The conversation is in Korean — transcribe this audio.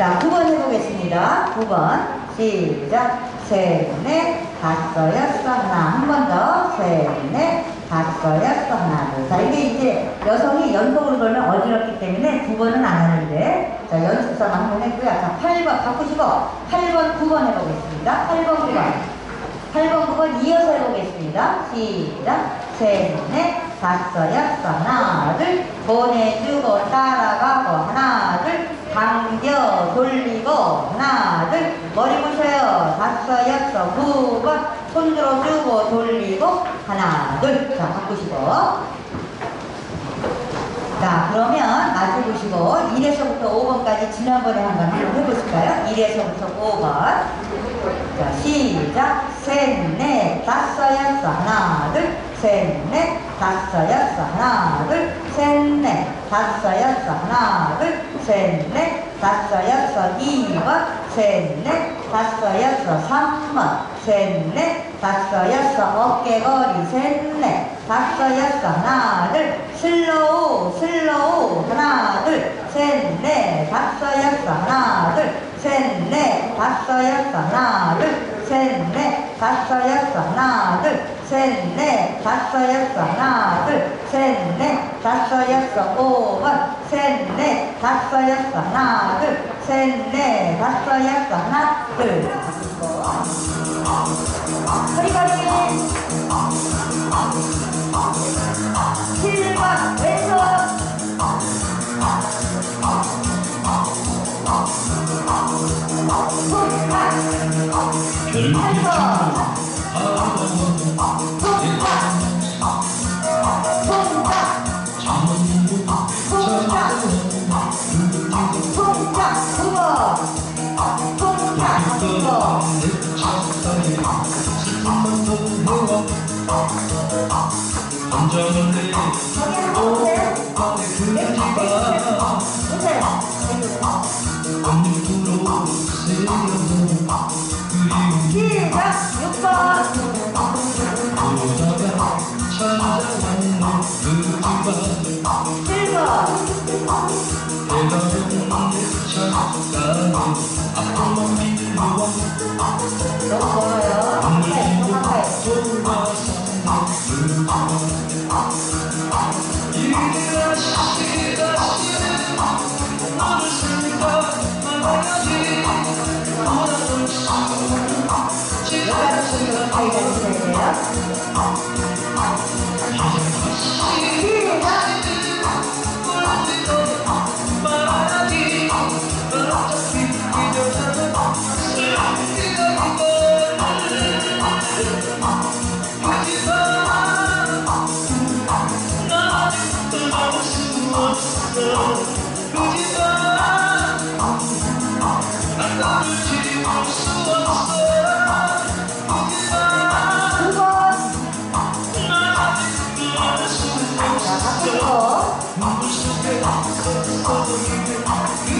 자, 9번 해보겠습니다. 9번. 시작. 셋, 넷, 다섯, 여섯, 하나. 한 번 더. 셋, 넷, 다섯, 여섯, 하나. 둘. 자, 이게 이제 여성이 연속으로 걸면 어지럽기 때문에 두 번은 안 하는데. 자, 연습상 한번 했고요. 자, 8번 바꾸시고 8번, 9번 해보겠습니다. 8번, 9번. 8번, 9번 이어서 해보겠습니다. 시작. 셋, 넷, 다섯, 여섯, 하나, 둘. 보내주고 따라가고, 하나, 둘. 당겨 돌리고, 하나, 둘. 머리 보셔요. 다섯, 여섯, 9번. 손 들어주고 돌리고, 하나, 둘. 자, 바꾸시고. 자, 그러면 마주 보시고 1에서부터 5번까지 지난번에 한번 해보실까요? 1에서부터 5번. 자, 시작. 셋, 넷, 다섯, 여섯, 하나, 둘, 셋, 넷, 다섯, 여섯, 하나, 둘, 셋, 넷, 다섯, 여섯, 하나, 둘, 셋, 넷, 다섯, 여섯, 2번, 셋, 넷, 다섯, 여섯, 3번, 셋, 넷, 다섯, 여섯, 어깨거리, 셋, 넷, 다섯, 여섯, 하나, 둘, 슬로우, 슬로우, 하나, 둘, 셋, 넷, 다섯, 여섯, 하나, 둘, 셋, 넷, 다섯, 여섯, 하나, 둘, 셋, 넷, 다섯, 여섯, 하나, 둘, 셋, 넷, 다섯, 여섯, 하나, 넷, 다섯, 여섯, 5번, 셋, 넷, 다섯, 여섯, 하나, 둘, 셋, 넷, 다섯, 여섯, 하나, 둘. 허리걸이. 7번 시작 6번 7번 너무 멀어요 네, 가까이 여기까지 좀 가까이 가주셔야 돼요 시작 자, 바꾸시